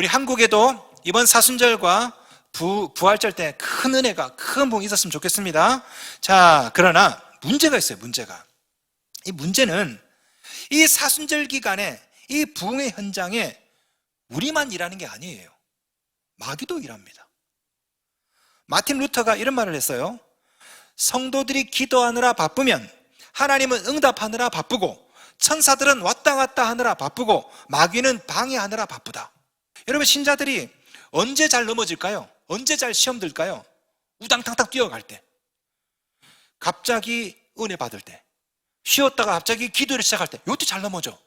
우리 한국에도 이번 사순절과 부, 부활절 때 큰 은혜가 큰 복이 있었으면 좋겠습니다. 자, 그러나 문제가 있어요, 문제가. 이 문제는 이 사순절 기간에 이 부흥의 현장에 우리만 일하는 게 아니에요. 마귀도 일합니다. 마틴 루터가 이런 말을 했어요. 성도들이 기도하느라 바쁘면 하나님은 응답하느라 바쁘고 천사들은 왔다 갔다 하느라 바쁘고 마귀는 방해하느라 바쁘다. 여러분 신자들이 언제 잘 넘어질까요? 언제 잘 시험 들까요? 우당탕탕 뛰어갈 때. 갑자기 은혜 받을 때. 쉬었다가 갑자기 기도를 시작할 때. 이것도 잘 넘어져.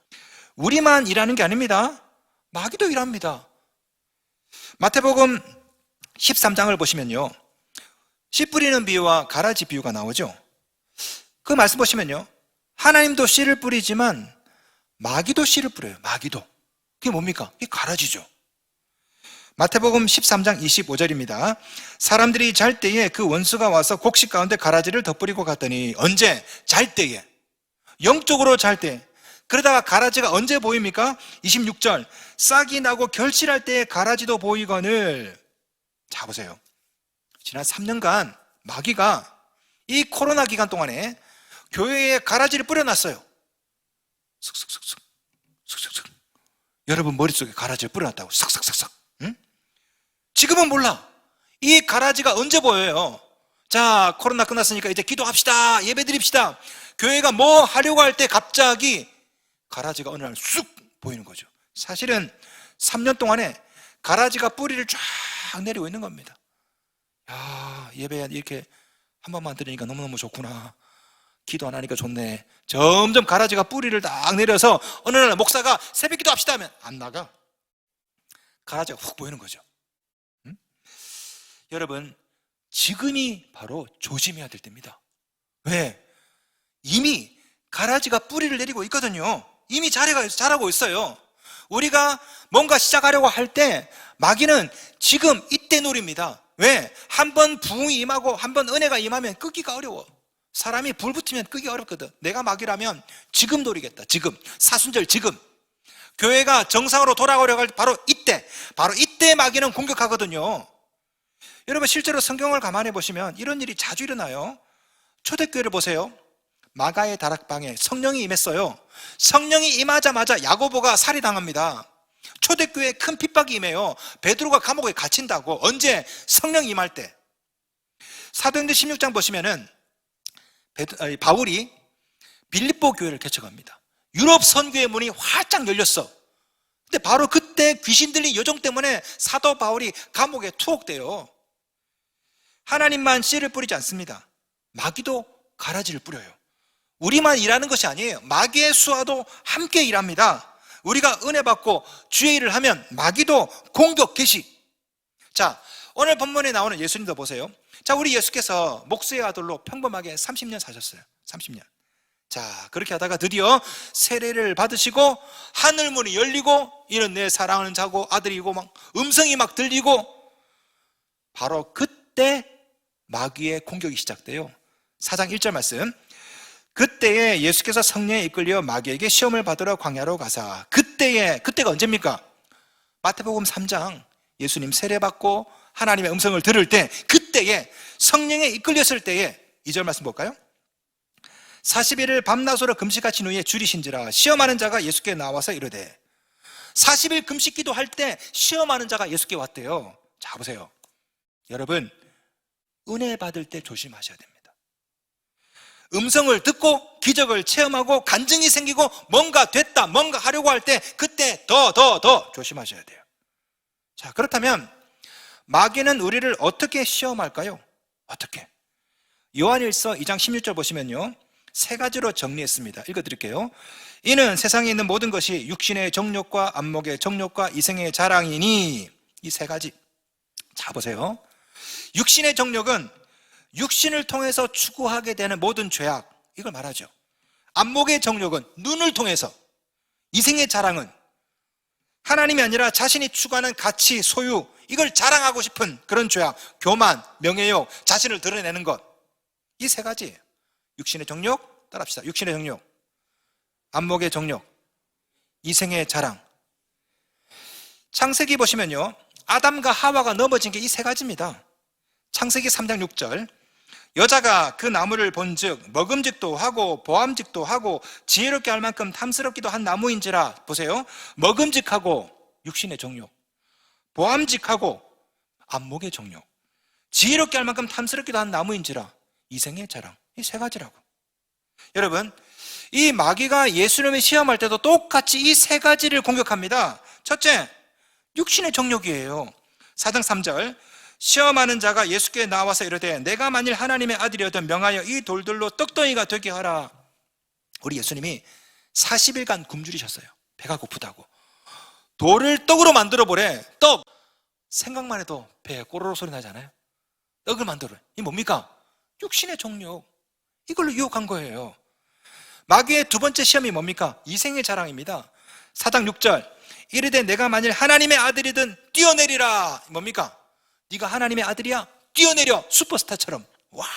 우리만 일하는 게 아닙니다. 마귀도 일합니다. 마태복음 13장을 보시면요. 씨 뿌리는 비유와 가라지 비유가 나오죠. 그 말씀 보시면요. 하나님도 씨를 뿌리지만 마귀도 씨를 뿌려요. 마귀도. 그게 뭡니까? 그게 가라지죠. 마태복음 13장 25절입니다. 사람들이 잘 때에 그 원수가 와서 곡식 가운데 가라지를 덧뿌리고 갔더니 언제? 잘 때에. 영적으로 잘 때. 그러다가 가라지가 언제 보입니까? 26절. 싹이 나고 결실할 때에 가라지도 보이거늘. 자, 보세요. 지난 3년간 마귀가 이 코로나 기간 동안에 교회에 가라지를 뿌려놨어요. 슥슥슥슥. 슥슥슥. 여러분 머릿속에 가라지를 뿌려놨다고. 싹싹싹싹. 응? 지금은 몰라. 이 가라지가 언제 보여요? 자, 코로나 끝났으니까 이제 기도합시다. 예배 드립시다. 교회가 뭐 하려고 할 때 갑자기 가라지가 어느 날 쑥 보이는 거죠. 사실은 3년 동안에 가라지가 뿌리를 쫙 내리고 있는 겁니다. 야, 예배 이렇게 한 번만 들으니까 너무너무 좋구나. 기도 안 하니까 좋네. 점점 가라지가 뿌리를 딱 내려서 어느 날 목사가 새벽 기도 합시다 하면 안 나가. 가라지가 훅 보이는 거죠. 응? 여러분, 지금이 바로 조심해야 될 때입니다. 왜? 이미 가라지가 뿌리를 내리고 있거든요. 이미 자라가, 자라고 있어요. 우리가 뭔가 시작하려고 할 때 마귀는 지금 이때 노립니다. 왜? 한 번 부흥이 임하고 한 번 은혜가 임하면 끄기가 어려워. 사람이 불 붙으면 끄기 어렵거든. 내가 마귀라면 지금 노리겠다. 지금. 사순절 지금. 교회가 정상으로 돌아가려고 할때 바로 이때. 바로 이때 마귀는 공격하거든요. 여러분 실제로 성경을 가만히 보시면 이런 일이 자주 일어나요. 초대교회를 보세요. 마가의 다락방에 성령이 임했어요. 성령이 임하자마자 야고보가 살해당합니다. 초대교회에 큰 핍박이 임해요. 베드로가 감옥에 갇힌다고. 언제? 성령 임할 때. 사도행전 16장 보시면은 아니, 바울이 빌립보 교회를 개척합니다. 유럽 선교의 문이 활짝 열렸어. 근데 바로 그때 귀신 들린 요정 때문에 사도 바울이 감옥에 투옥돼요. 하나님만 씨를 뿌리지 않습니다. 마귀도 가라지를 뿌려요. 우리만 일하는 것이 아니에요. 마귀의 수와도 함께 일합니다. 우리가 은혜 받고 주의 일을 하면 마귀도 공격 개시. 자, 오늘 본문에 나오는 예수님도 보세요. 자, 우리 예수께서 목수의 아들로 평범하게 30년 사셨어요. 30년. 자, 그렇게 하다가 드디어 세례를 받으시고 하늘 문이 열리고 이는 내 사랑하는 자고 아들이고 막 음성이 막 들리고 바로 그때 마귀의 공격이 시작돼요. 4장 1절 말씀. 그때에 예수께서 성령에 이끌려 마귀에게 시험을 받으러 광야로 가사 그때에 그때가 언제입니까? 마태복음 3장 예수님 세례받고 하나님의 음성을 들을 때 그때에 성령에 이끌렸을 때에 2절 말씀 볼까요? 40일을 밤낮으로 금식하신 후에 줄이신지라 시험하는 자가 예수께 나와서 이르되 40일 금식 기도 할 때 시험하는 자가 예수께 왔대요 자 보세요 여러분 은혜 받을 때 조심하셔야 됩니다. 음성을 듣고 기적을 체험하고 간증이 생기고 뭔가 됐다 뭔가 하려고 할 때 그때 더 더 더 조심하셔야 돼요. 자 그렇다면 마귀는 우리를 어떻게 시험할까요? 어떻게? 요한일서 2장 16절 보시면요. 세 가지로 정리했습니다. 읽어 드릴게요. 이는 세상에 있는 모든 것이 육신의 정욕과 안목의 정욕과 이생의 자랑이니 이 세 가지. 자 보세요 육신의 정욕은 육신을 통해서 추구하게 되는 모든 죄악 이걸 말하죠. 안목의 정욕은 눈을 통해서 이생의 자랑은 하나님이 아니라 자신이 추구하는 가치, 소유 이걸 자랑하고 싶은 그런 죄악 교만, 명예욕, 자신을 드러내는 것. 이 세 가지예요. 육신의 정욕 따라합시다. 육신의 정욕 안목의 정욕 이생의 자랑. 창세기 보시면요. 아담과 하와가 넘어진 게 이 세 가지입니다. 창세기 3장 6절. 여자가 그 나무를 본즉 먹음직도 하고 보암직도 하고 지혜롭게 할 만큼 탐스럽기도 한 나무인지라 보세요. 먹음직하고 육신의 정욕, 보암직하고 안목의 정욕, 지혜롭게 할 만큼 탐스럽기도 한 나무인지라 이생의 자랑. 이 세 가지라고. 여러분, 이 마귀가 예수님을 시험할 때도 똑같이 이 세 가지를 공격합니다. 첫째, 육신의 정욕이에요. 4장 3절. 시험하는 자가 예수께 나와서 이르되 내가 만일 하나님의 아들이어든 명하여 이 돌들로 떡덩이가 되게 하라. 우리 예수님이 40일간 굶주리셨어요. 배가 고프다고. 돌을 떡으로 만들어 보래. 떡. 생각만 해도 배에 꼬르륵 소리 나잖아요. 떡을 만들어. 이 뭡니까? 육신의 정욕. 이걸로 유혹한 거예요. 마귀의 두 번째 시험이 뭡니까? 이생의 자랑입니다. 4장 6절. 이르되 내가 만일 하나님의 아들이든 뛰어내리라. 뭡니까? 네가 하나님의 아들이야? 뛰어내려. 슈퍼스타처럼. 와.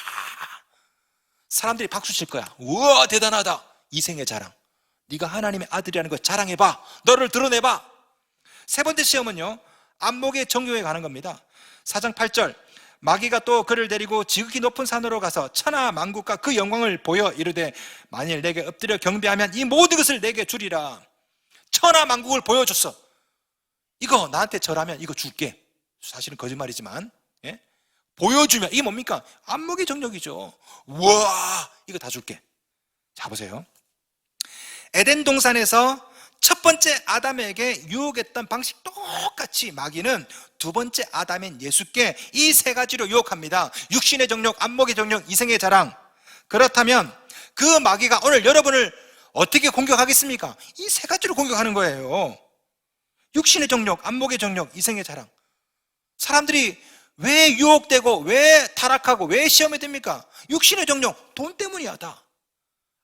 사람들이 박수 칠 거야. 우와, 대단하다. 이생의 자랑. 네가 하나님의 아들이라는 거 자랑해 봐. 너를 드러내 봐. 세 번째 시험은요. 안목의 정욕에 가는 겁니다. 4장 8절. 마귀가 또 그를 데리고 지극히 높은 산으로 가서 천하 만국과 그 영광을 보여 이르되 만일 내게 엎드려 경배하면 이 모든 것을 내게 주리라. 천하 만국을 보여줬어. 이거 나한테 절하면 이거 줄게. 사실은 거짓말이지만 예? 보여주면 이게 뭡니까? 안목의 정력이죠. 우와 이거 다 줄게. 자 보세요. 에덴 동산에서 첫 번째 아담에게 유혹했던 방식 똑같이 마귀는 두 번째 아담인 예수께 이 세 가지로 유혹합니다. 육신의 정력, 안목의 정력, 이생의 자랑. 그렇다면 그 마귀가 오늘 여러분을 어떻게 공격하겠습니까? 이 세 가지로 공격하는 거예요. 육신의 정력, 안목의 정력, 이생의 자랑. 사람들이 왜 유혹되고 왜 타락하고 왜 시험에 듭니까? 육신의 정력, 돈 때문이야 다.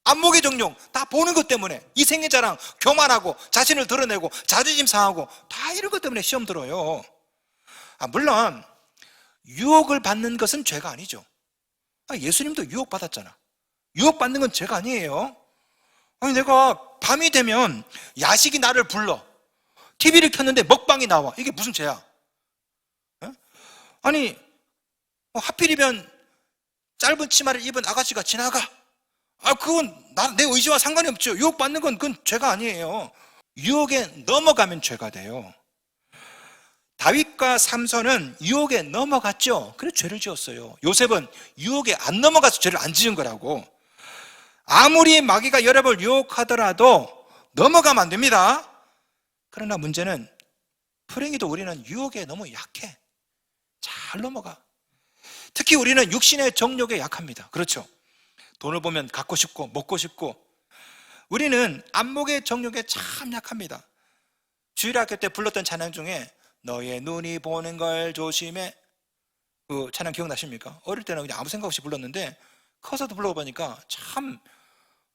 안목의 정령 다 보는 것 때문에 이생의 자랑 교만하고 자신을 드러내고 자존심 상하고 다 이런 것 때문에 시험 들어요 아, 물론 유혹을 받는 것은 죄가 아니죠 아, 예수님도 유혹 받았잖아 유혹 받는 건 죄가 아니에요 아니 내가 밤이 되면 야식이 나를 불러 TV를 켰는데 먹방이 나와 이게 무슨 죄야 어? 아니 뭐 하필이면 짧은 치마를 입은 아가씨가 지나가 아, 그건 나, 내 의지와 상관이 없죠. 유혹받는 건 그건 죄가 아니에요. 유혹에 넘어가면 죄가 돼요. 다윗과 삼손은 유혹에 넘어갔죠. 그래서 죄를 지었어요. 요셉은 유혹에 안 넘어가서 죄를 안 지은 거라고. 아무리 마귀가 여러분을 유혹하더라도 넘어가면 안 됩니다. 그러나 문제는 불행히도 우리는 유혹에 너무 약해. 잘 넘어가. 특히 우리는 육신의 정욕에 약합니다. 그렇죠. 돈을 보면 갖고 싶고 먹고 싶고 우리는 안목의 정욕에 참 약합니다. 주일학교 때 불렀던 찬양 중에 너의 눈이 보는 걸 조심해 그 찬양 기억나십니까? 어릴 때는 그냥 아무 생각 없이 불렀는데 커서도 불러보니까 참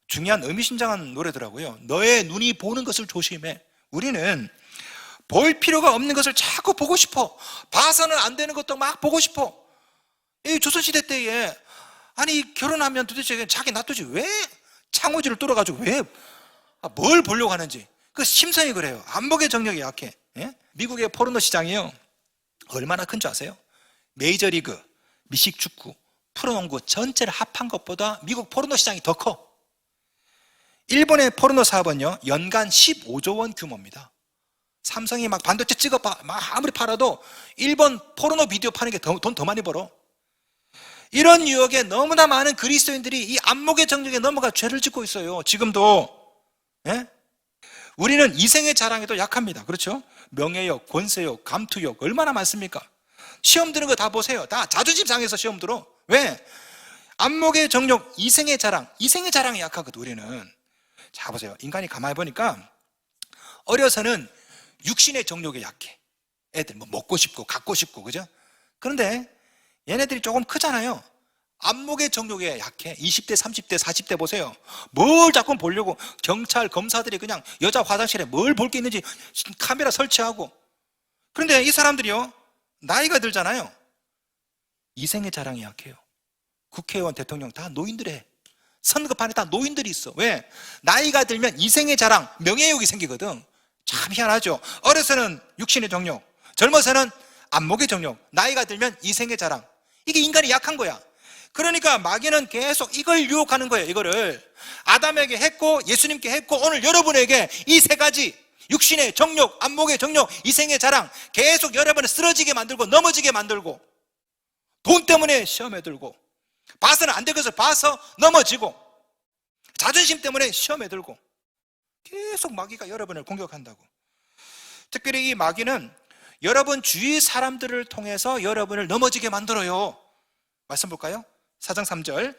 중요한 의미심장한 노래더라고요. 너의 눈이 보는 것을 조심해. 우리는 볼 필요가 없는 것을 자꾸 보고 싶어. 봐서는 안 되는 것도 막 보고 싶어. 이 조선시대 때에 아니 결혼하면 도대체 자기 놔두지 왜 창호지를 뚫어가지고 왜 뭘 보려고 하는지 그 심성이 그래요 안목의 정력이 약해 예? 미국의 포르노 시장이요 얼마나 큰 줄 아세요? 메이저리그, 미식축구, 프로농구 전체를 합한 것보다 미국 포르노 시장이 더 커. 일본의 포르노 사업은요 연간 15조 원 규모입니다. 삼성이 막 반도체 찍어 봐, 막 아무리 팔아도 일본 포르노 비디오 파는 게돈더 많이 벌어. 이런 유혹에 너무나 많은 그리스도인들이 이 안목의 정력에 넘어가 죄를 짓고 있어요. 지금도. 예? 우리는 이생의 자랑에도 약합니다. 그렇죠? 명예욕, 권세욕, 감투욕 얼마나 많습니까? 시험 드는 거 다 보세요. 다 자존심 상해서 시험 들어. 왜? 안목의 정력, 이생의 자랑, 이생의 자랑에 약하거든 우리는. 자 보세요. 인간이 가만히 보니까 어려서는 육신의 정력에 약해. 애들 뭐 먹고 싶고 갖고 싶고 그죠? 그런데 얘네들이 조금 크잖아요. 안목의 정욕에 약해. 20대, 30대, 40대 보세요. 뭘 자꾸 보려고 경찰, 검사들이 그냥 여자 화장실에 뭘 볼 게 있는지 카메라 설치하고. 그런데 이 사람들이요. 나이가 들잖아요. 이생의 자랑이 약해요. 국회의원, 대통령 다 노인들에 선거판에 다 노인들이 있어. 왜? 나이가 들면 이생의 자랑, 명예욕이 생기거든. 참 희한하죠. 어려서는 육신의 정욕, 젊어서는 안목의 정욕, 나이가 들면 이생의 자랑. 이게 인간이 약한 거야. 그러니까 마귀는 계속 이걸 유혹하는 거예요. 이거를 아담에게 했고 예수님께 했고 오늘 여러분에게 이 세 가지 육신의 정욕, 안목의 정욕, 이생의 자랑 계속 여러분을 쓰러지게 만들고 넘어지게 만들고 돈 때문에 시험에 들고 봐서는 안 되겠어 봐서 넘어지고 자존심 때문에 시험에 들고 계속 마귀가 여러분을 공격한다고. 특별히 이 마귀는 여러분 주위 사람들을 통해서 여러분을 넘어지게 만들어요. 말씀 볼까요? 4장 3절.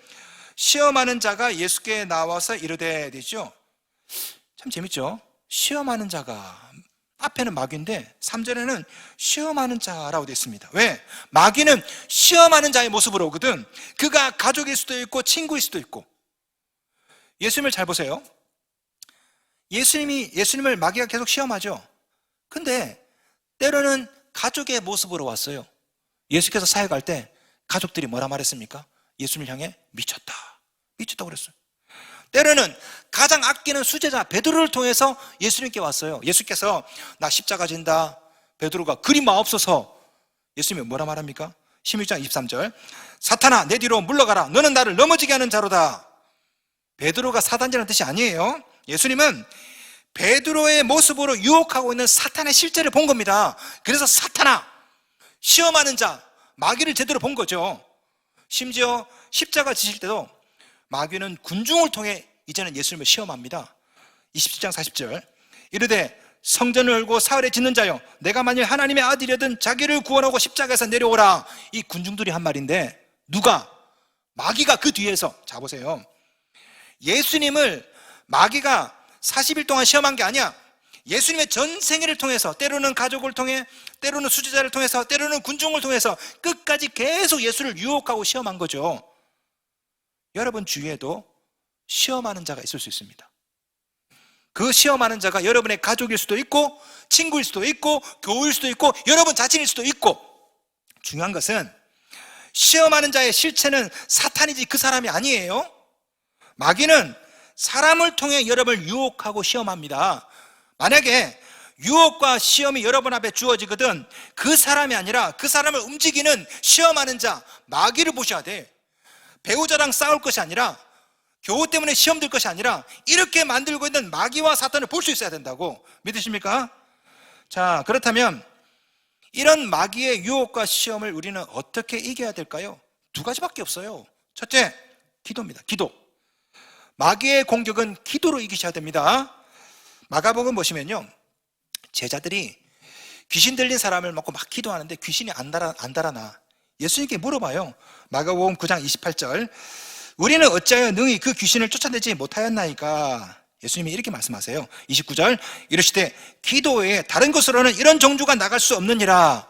시험하는 자가 예수께 나와서 이르되 되죠. 참 재밌죠? 시험하는 자가 앞에는 마귀인데 3절에는 시험하는 자라고 되어 있습니다. 왜? 마귀는 시험하는 자의 모습으로 오거든. 그가 가족일 수도 있고 친구일 수도 있고. 예수님을 잘 보세요. 예수님이 예수님을 마귀가 계속 시험하죠. 근데 때로는 가족의 모습으로 왔어요. 예수께서 사역할 때 가족들이 뭐라 말했습니까? 예수님을 향해 미쳤다. 미쳤다고 그랬어요. 때로는 가장 아끼는 수제자 베드로를 통해서 예수님께 왔어요. 예수께서 나 십자가 진다. 베드로가 그리 마옵소서. 예수님이 뭐라 말합니까? 16장 23절. 사탄아 내 뒤로 물러가라. 너는 나를 넘어지게 하는 자로다. 베드로가 사단이라는 뜻이 아니에요. 예수님은 베드로의 모습으로 유혹하고 있는 사탄의 실제를 본 겁니다. 그래서 사탄아 시험하는 자 마귀를 제대로 본 거죠. 심지어 십자가 지실 때도 마귀는 군중을 통해 이제는 예수님을 시험합니다. 27장 40절. 이르되 성전을 열고 사흘에 짓는 자여 내가 만일 하나님의 아들이든 자기를 구원하고 십자가에서 내려오라. 이 군중들이 한 말인데 누가 마귀가 그 뒤에서 자 보세요. 예수님을 마귀가 40일 동안 시험한 게 아니야. 예수님의 전 생애를 통해서 때로는 가족을 통해 때로는 수제자를 통해서 때로는 군중을 통해서 끝까지 계속 예수를 유혹하고 시험한 거죠. 여러분 주위에도 시험하는 자가 있을 수 있습니다. 그 시험하는 자가 여러분의 가족일 수도 있고 친구일 수도 있고 교우일 수도 있고 여러분 자신일 수도 있고 중요한 것은 시험하는 자의 실체는 사탄이지 그 사람이 아니에요. 마귀는 사람을 통해 여러분을 유혹하고 시험합니다. 만약에 유혹과 시험이 여러분 앞에 주어지거든 그 사람이 아니라 그 사람을 움직이는 시험하는 자 마귀를 보셔야 돼. 배우자랑 싸울 것이 아니라 교우 때문에 시험 들 것이 아니라 이렇게 만들고 있는 마귀와 사탄을 볼 수 있어야 된다고 믿으십니까? 자 그렇다면 이런 마귀의 유혹과 시험을 우리는 어떻게 이겨야 될까요? 두 가지밖에 없어요. 첫째, 기도입니다. 기도. 마귀의 공격은 기도로 이기셔야 됩니다. 마가복음 보시면요. 제자들이 귀신 들린 사람을 먹고 막 기도하는데 귀신이 안 달아, 안 달아나. 예수님께 물어봐요. 마가복음 9장 28절. 우리는 어찌하여 능히 그 귀신을 쫓아내지 못하였나이까? 예수님이 이렇게 말씀하세요. 29절. 이러시되 기도 외에 다른 것으로는 이런 종주가 나갈 수 없느니라.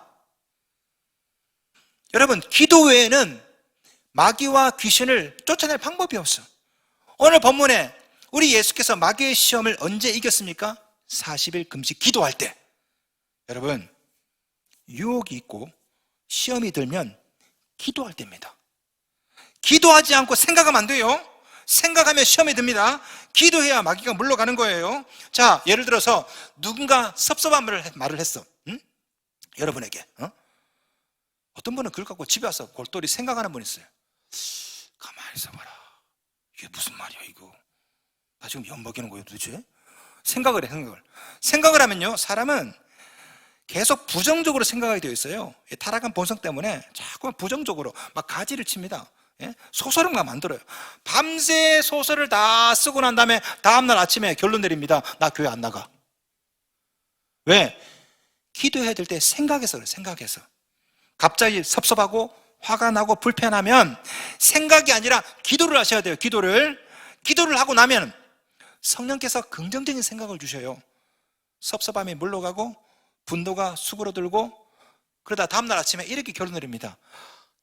여러분, 기도 외에는 마귀와 귀신을 쫓아낼 방법이 없어. 오늘 본문에 우리 예수께서 마귀의 시험을 언제 이겼습니까? 40일 금식 기도할 때. 여러분, 유혹이 있고 시험이 들면 기도할 때입니다. 기도하지 않고 생각하면 안 돼요. 생각하면 시험이 듭니다. 기도해야 마귀가 물러가는 거예요. 자, 예를 들어서 누군가 섭섭한 말을, 말을 했어. 응? 여러분에게. 어? 떤 분은 그걸 갖고 집에 와서 골똘히 생각하는 분 있어요. 가만히 있어봐라. 이게 무슨 말이야, 이거. 나 지금 엿먹이는 거예요, 도대체? 생각을 해, 생각을. 생각을 하면요, 사람은 계속 부정적으로 생각하게 되어 있어요. 이 타락한 본성 때문에 자꾸 부정적으로 막 가지를 칩니다. 예? 소설을 막 만들어요. 밤새 소설을 다 쓰고 난 다음에 다음날 아침에 결론 내립니다. 나 교회 안 나가. 왜? 기도해야 될 때 생각해서 그래, 생각해서. 갑자기 섭섭하고 화가 나고 불편하면 생각이 아니라 기도를 하셔야 돼요. 기도를. 기도를 하고 나면 성령께서 긍정적인 생각을 주셔요. 섭섭함이 물러가고 분노가 수그러들고 그러다 다음날 아침에 이렇게 결론 내립니다.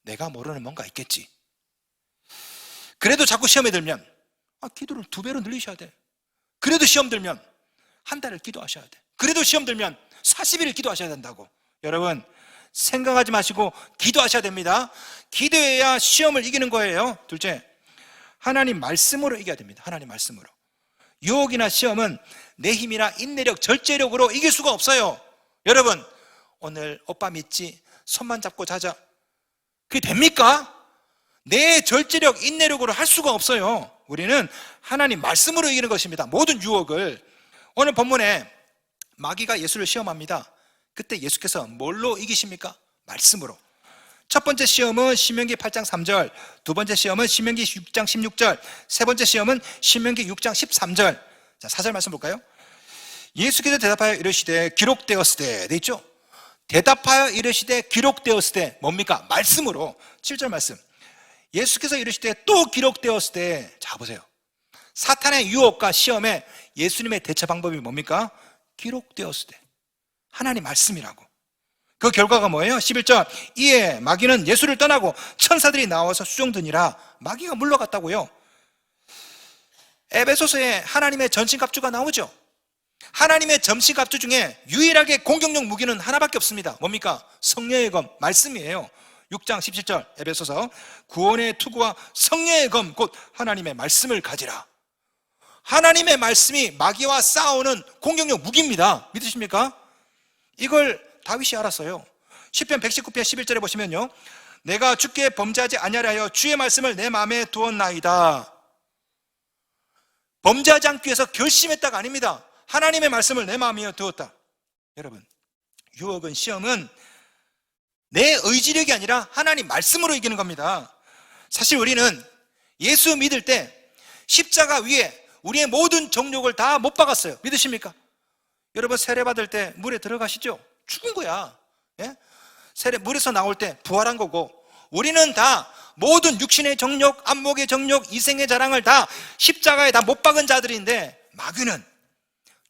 내가 모르는 뭔가 있겠지. 그래도 자꾸 시험에 들면 아, 기도를 두 배로 늘리셔야 돼. 그래도 시험 들면 한 달을 기도하셔야 돼. 그래도 시험 들면 40일을 기도하셔야 된다고. 여러분, 생각하지 마시고 기도하셔야 됩니다. 기도해야 시험을 이기는 거예요. 둘째, 하나님 말씀으로 이겨야 됩니다. 하나님 말씀으로. 유혹이나 시험은 내 힘이나 인내력, 절제력으로 이길 수가 없어요. 여러분, 오늘 오빠 믿지? 손만 잡고 자자. 그게 됩니까? 내 절제력, 인내력으로 할 수가 없어요. 우리는 하나님 말씀으로 이기는 것입니다. 모든 유혹을. 오늘 본문에 마귀가 예수를 시험합니다. 그때 예수께서 뭘로 이기십니까? 말씀으로. 첫 번째 시험은 신명기 8장 3절, 두 번째 시험은 신명기 6장 16절, 세 번째 시험은 신명기 6장 13절. 자, 사절 말씀 볼까요? 예수께서 대답하여 이르시되 기록되었으되 돼 있죠? 대답하여 이르시되 기록되었으되 뭡니까? 말씀으로 7절 말씀. 예수께서 이르시되 또 기록되었으되 자 보세요. 사탄의 유혹과 시험에 예수님의 대처 방법이 뭡니까? 기록되었으되 하나님 말씀이라고. 그 결과가 뭐예요? 11절. 이에 마귀는 예수를 떠나고 천사들이 나와서 수종드니라 마귀가 물러갔다고요. 에베소서에 하나님의 전신갑주가 나오죠. 하나님의 전신갑주 중에 유일하게 공격력 무기는 하나밖에 없습니다. 뭡니까? 성령의 검, 말씀이에요. 6장 17절 에베소서 구원의 투구와 성령의 검, 곧 하나님의 말씀을 가지라. 하나님의 말씀이 마귀와 싸우는 공격력 무기입니다. 믿으십니까? 이걸 다윗이 알았어요. 10편 119편 11절에 보시면요. 내가 주께 범죄하지 아니하려 하여 주의 말씀을 내 마음에 두었나이다. 범죄하지 않기 위해서 결심했다가 아닙니다. 하나님의 말씀을 내 마음에 두었다. 여러분, 유혹은 시험은 내 의지력이 아니라 하나님 말씀으로 이기는 겁니다. 사실 우리는 예수 믿을 때 십자가 위에 우리의 모든 정욕을 다 못 박았어요. 믿으십니까? 여러분 세례 받을 때 물에 들어가시죠? 죽은 거야. 예? 세례 물에서 나올 때 부활한 거고 우리는 다 모든 육신의 정욕, 안목의 정욕, 이생의 자랑을 다 십자가에 다 못 박은 자들인데 마귀는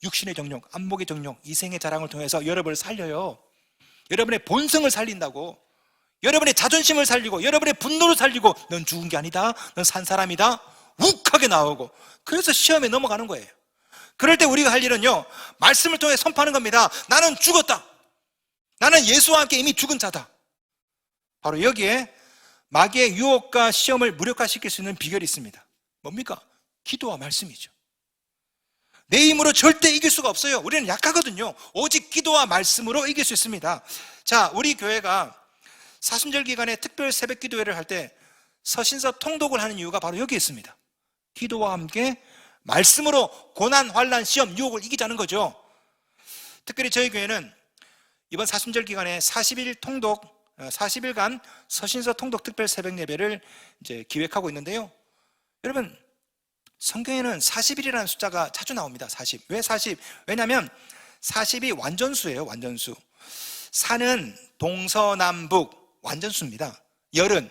육신의 정욕, 안목의 정욕, 이생의 자랑을 통해서 여러분을 살려요. 여러분의 본성을 살린다고. 여러분의 자존심을 살리고 여러분의 분노를 살리고 넌 죽은 게 아니다. 넌 산 사람이다. 욱하게 나오고 그래서 시험에 넘어가는 거예요. 그럴 때 우리가 할 일은요. 말씀을 통해 선포하는 겁니다. 나는 죽었다. 나는 예수와 함께 이미 죽은 자다. 바로 여기에 마귀의 유혹과 시험을 무력화시킬 수 있는 비결이 있습니다. 뭡니까? 기도와 말씀이죠. 내 힘으로 절대 이길 수가 없어요. 우리는 약하거든요. 오직 기도와 말씀으로 이길 수 있습니다. 자, 우리 교회가 사순절 기간에 특별 새벽 기도회를 할 때 서신서 통독을 하는 이유가 바로 여기 있습니다. 기도와 함께 말씀으로 고난, 환란, 시험, 유혹을 이기자는 거죠. 특별히 저희 교회는 이번 사순절 기간에 40일 통독, 40일간 서신서 통독 특별 새벽 예배를 이제 기획하고 있는데요. 여러분, 성경에는 40일이라는 숫자가 자주 나옵니다. 40. 왜 40? 왜냐하면 40이 완전수예요. 완전수. 산은 동서남북 완전수입니다. 열은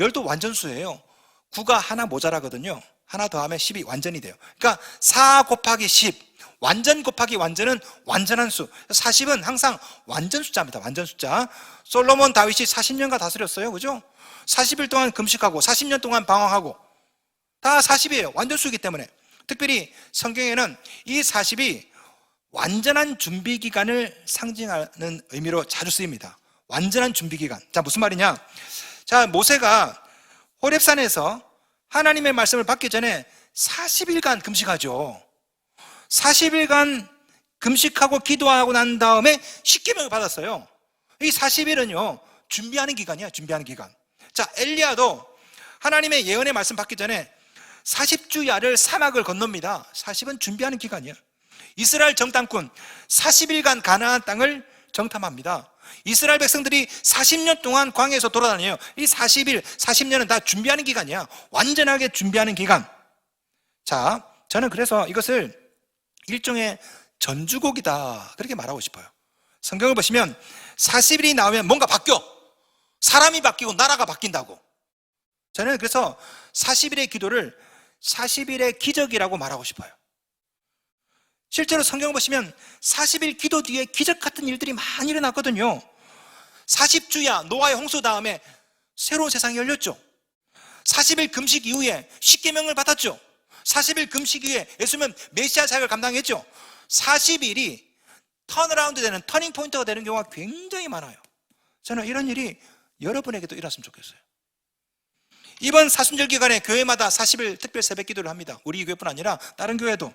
열도 완전수예요. 9가 하나 모자라거든요. 하나 더하면 10이 완전이 돼요. 그러니까 4 곱하기 10 완전 곱하기 완전은 완전한 수. 40은 항상 완전 숫자입니다. 완전 숫자. 솔로몬 다윗이 40년간 다스렸어요. 그죠? 40일 동안 금식하고 40년 동안 방황하고 다 40이에요. 완전수이기 때문에. 특별히 성경에는 이 40이 완전한 준비 기간을 상징하는 의미로 자주 쓰입니다. 완전한 준비 기간. 자, 무슨 말이냐? 자, 모세가 호렙산에서 하나님의 말씀을 받기 전에 40일간 금식하죠. 40일간 금식하고 기도하고 난 다음에 십계명을 받았어요. 이 40일은요, 준비하는 기간이야, 준비하는 기간. 자, 엘리야도 하나님의 예언의 말씀 받기 전에 40주야를 사막을 건넙니다. 40은 준비하는 기간이야. 이스라엘 정탐꾼 40일간 가나안 땅을 정탐합니다. 이스라엘 백성들이 40년 동안 광야에서 돌아다녀요. 이 40일, 40년은 다 준비하는 기간이야. 완전하게 준비하는 기간. 자, 저는 그래서 이것을 일종의 전주곡이다. 그렇게 말하고 싶어요. 성경을 보시면 40일이 나오면 뭔가 바뀌어. 사람이 바뀌고 나라가 바뀐다고. 저는 그래서 40일의 기도를 40일의 기적이라고 말하고 싶어요. 실제로 성경을 보시면 40일 기도 뒤에 기적 같은 일들이 많이 일어났거든요. 40주야 노아의 홍수 다음에 새로운 세상이 열렸죠. 40일 금식 이후에 십계명을 받았죠. 40일 금식 이후에 예수님은 메시아 사역을 감당했죠. 40일이 턴어라운드 되는 터닝 포인트가 되는 경우가 굉장히 많아요. 저는 이런 일이 여러분에게도 일었으면 좋겠어요. 이번 사순절 기간에 교회마다 40일 특별 새벽 기도를 합니다. 우리 교회뿐 아니라 다른 교회도.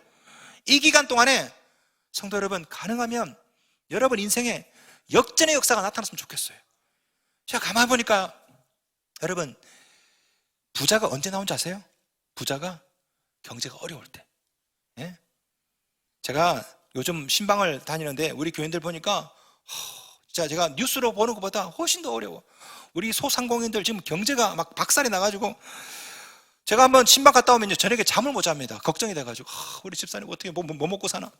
이 기간 동안에 성도 여러분, 가능하면 여러분 인생에 역전의 역사가 나타났으면 좋겠어요. 제가 가만히 보니까 여러분, 부자가 언제 나온지 아세요? 부자가 경제가 어려울 때. 예? 제가 요즘 신방을 다니는데 우리 교인들 보니까 허, 진짜 제가 뉴스로 보는 것보다 훨씬 더 어려워. 우리 소상공인들 지금 경제가 막 박살이 나가지고 제가 한번 신방 갔다 오면 이제 저녁에 잠을 못 잡니다. 걱정이 돼가지고 하, 우리 집사님 어떻게 뭐, 뭐 먹고 사나?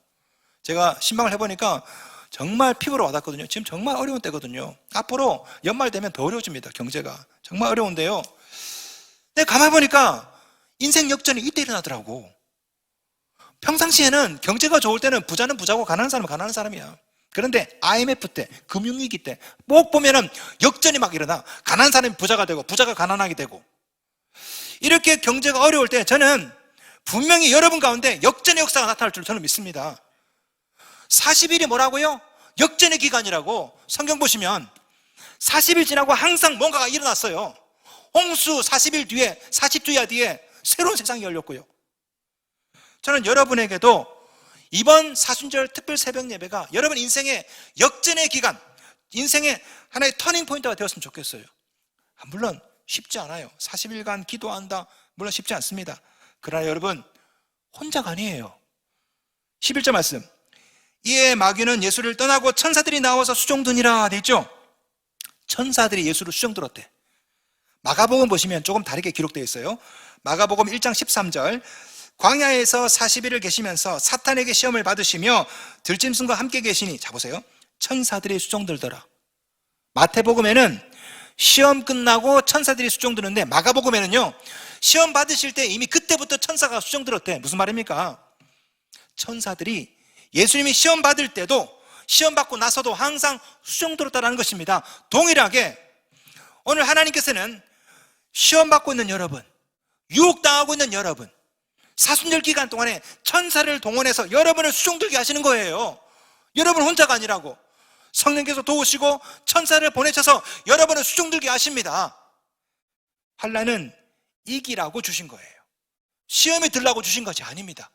제가 신방을 해보니까 정말 피부로 와닿거든요. 지금 정말 어려운 때거든요. 앞으로 연말 되면 더 어려워집니다. 경제가 정말 어려운데요. 근데 가만히 보니까 인생 역전이 이때 일어나더라고. 평상시에는 경제가 좋을 때는 부자는 부자고 가난한 사람은 가난한 사람이야. 그런데 IMF 때, 금융위기 때, 꼭 보면은 역전이 막 일어나. 가난한 사람이 부자가 되고, 부자가 가난하게 되고. 이렇게 경제가 어려울 때 저는 분명히 여러분 가운데 역전의 역사가 나타날 줄 저는 믿습니다. 40일이 뭐라고요? 역전의 기간이라고 성경 보시면 40일 지나고 항상 뭔가가 일어났어요. 홍수 40일 뒤에, 40주야 뒤에 새로운 세상이 열렸고요. 저는 여러분에게도 이번 사순절 특별 새벽 예배가 여러분 인생의 역전의 기간, 인생의 하나의 터닝 포인트가 되었으면 좋겠어요. 아, 물론 쉽지 않아요. 40일간 기도한다. 물론 쉽지 않습니다. 그러나 여러분, 혼자가 아니에요. 11절 말씀. 이에 마귀는 예수를 떠나고 천사들이 나와서 수종드니라 돼 있죠? 천사들이 예수를 수종들었대. 마가복음 보시면 조금 다르게 기록되어 있어요. 마가복음 1장 13절. 광야에서 40일을 계시면서 사탄에게 시험을 받으시며 들짐승과 함께 계시니 자 보세요. 천사들이 수종들더라. 마태복음에는 시험 끝나고 천사들이 수종드는데 마가복음에는요. 시험 받으실 때 이미 그때부터 천사가 수종들었대. 무슨 말입니까? 천사들이 예수님이 시험 받을 때도 시험 받고 나서도 항상 수종들었다는 것입니다. 동일하게 오늘 하나님께서는 시험 받고 있는 여러분, 유혹당하고 있는 여러분, 사순절 기간 동안에 천사를 동원해서 여러분을 수종들게 하시는 거예요. 여러분 혼자가 아니라고. 성령께서 도우시고 천사를 보내셔서 여러분을 수종들게 하십니다. 환란은 이기라고 주신 거예요. 시험에 들라고 주신 것이 아닙니다.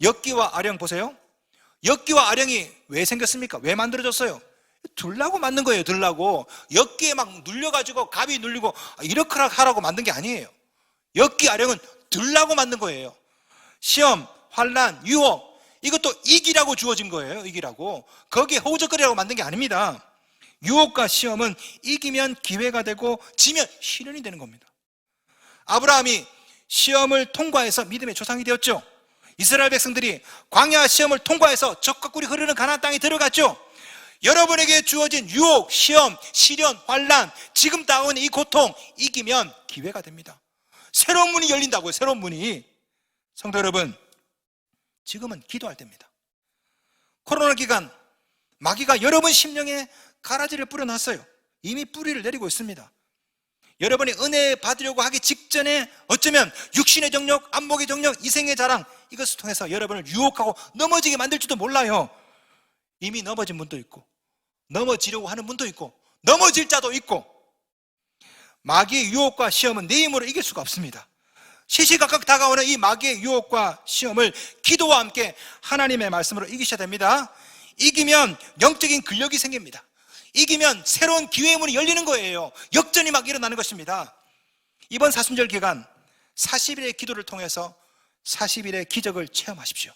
역기와 아령 보세요. 역기와 아령이 왜 생겼습니까? 왜 만들어졌어요? 들라고 만든 거예요, 들라고. 역기에 막 눌려가지고 갑이 눌리고 이렇게 하라고 만든 게 아니에요. 역기 아령은 들라고 만든 거예요. 시험, 환란, 유혹 이것도 이기라고 주어진 거예요. 이기라고. 거기에 호적거리라고 만든 게 아닙니다. 유혹과 시험은 이기면 기회가 되고 지면 시련이 되는 겁니다. 아브라함이 시험을 통과해서 믿음의 조상이 되었죠. 이스라엘 백성들이 광야 시험을 통과해서 적과 꿀이 흐르는 가나안 땅에 들어갔죠. 여러분에게 주어진 유혹, 시험, 시련, 환란, 지금 다가오는 이 고통 이기면 기회가 됩니다. 새로운 문이 열린다고요. 새로운 문이. 성도 여러분, 지금은 기도할 때입니다. 코로나 기간 마귀가 여러분 심령에 가라지를 뿌려놨어요. 이미 뿌리를 내리고 있습니다. 여러분이 은혜 받으려고 하기 직전에 어쩌면 육신의 정력, 안목의 정력, 이생의 자랑 이것을 통해서 여러분을 유혹하고 넘어지게 만들지도 몰라요. 이미 넘어진 분도 있고 넘어지려고 하는 분도 있고 넘어질 자도 있고 마귀의 유혹과 시험은 내 힘으로 이길 수가 없습니다. 시시각각 다가오는 이 마귀의 유혹과 시험을 기도와 함께 하나님의 말씀으로 이기셔야 됩니다. 이기면 영적인 근력이 생깁니다. 이기면 새로운 기회의 문이 열리는 거예요. 역전이 막 일어나는 것입니다. 이번 사순절 기간 40일의 기도를 통해서 40일의 기적을 체험하십시오.